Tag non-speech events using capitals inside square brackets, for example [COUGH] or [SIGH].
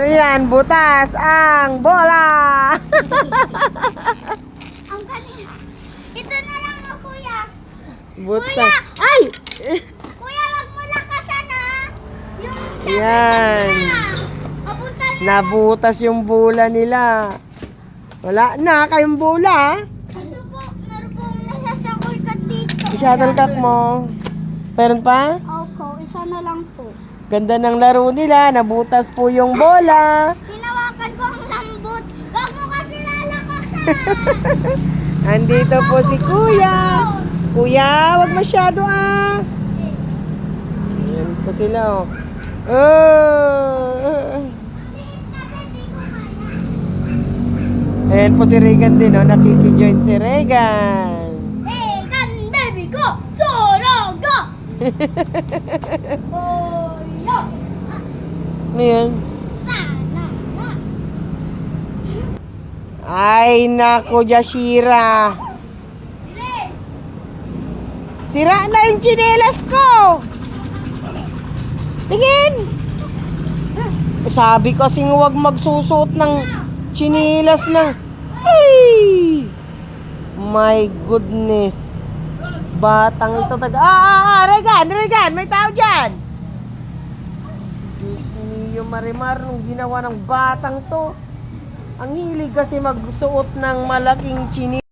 Ano yan? Butas ang bola! [LAUGHS] Ang galing. Ito na lang mo, kuya. Butas. Ay! Kuya, wag mo lakasan ah. Yung sa Yan. Papunta na. Nabutas yung bola nila. Wala na kayong bola. Ito po, meron pong nasasakol ka dito. I-shuttlecock mo. Meron pa? Isa na lang po. Ganda ng laro nila. Nabutas po yung bola. [LAUGHS] Hinawakan ko ang lambot. Wag mo kasi lalakasan. [LAUGHS] Andito po si Kuya. Kuya, wag masyado ah. Ayan po sila oh. Oh. Ayan po si Regan din oh. Nakikijoin si Regan. Yeah. Ano yan? Sana na. Ay, nako, Jashira. Sira na yung tsinelas ko. Tingin. Sabi kasing huwag magsusuot ng tsinelas ng... Ay! My goodness. Batang ito taga... Ah, ah, ah, Regan, Regan, may tao dyan. Diyos niyo, Marimar, nung ginawa ng batang to. Ang hilig kasi magsuot ng malaking tsinelas.